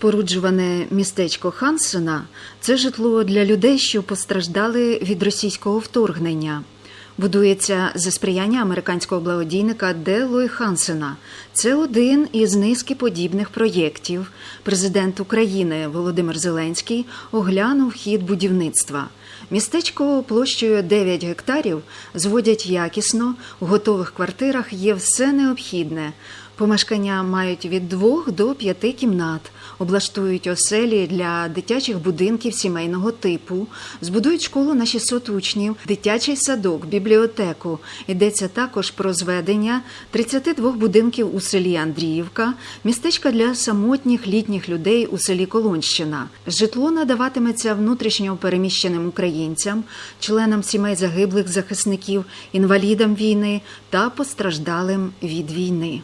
Споруджуване містечко Хансена це житло для людей, що постраждали від російського вторгнення. Будується за сприяння американського благодійника Де Хансена. Це один із низки подібних проєктів. Президент України Володимир Зеленський оглянув хід будівництва. Містечко площею 9 гектарів зводять якісно, у готових квартирах є все необхідне. Помешкання мають від двох до п'яти кімнат, облаштують оселі для дитячих будинків сімейного типу, збудують школу на 600 учнів, дитячий садок, бібліотеку. Йдеться також про зведення 32 будинків у селі Андріївка, містечка для самотніх літніх людей у селі Колонщина. Житло надаватиметься внутрішньо переміщеним українцям, членам сімей загиблих захисників, інвалідам війни та постраждалим від війни.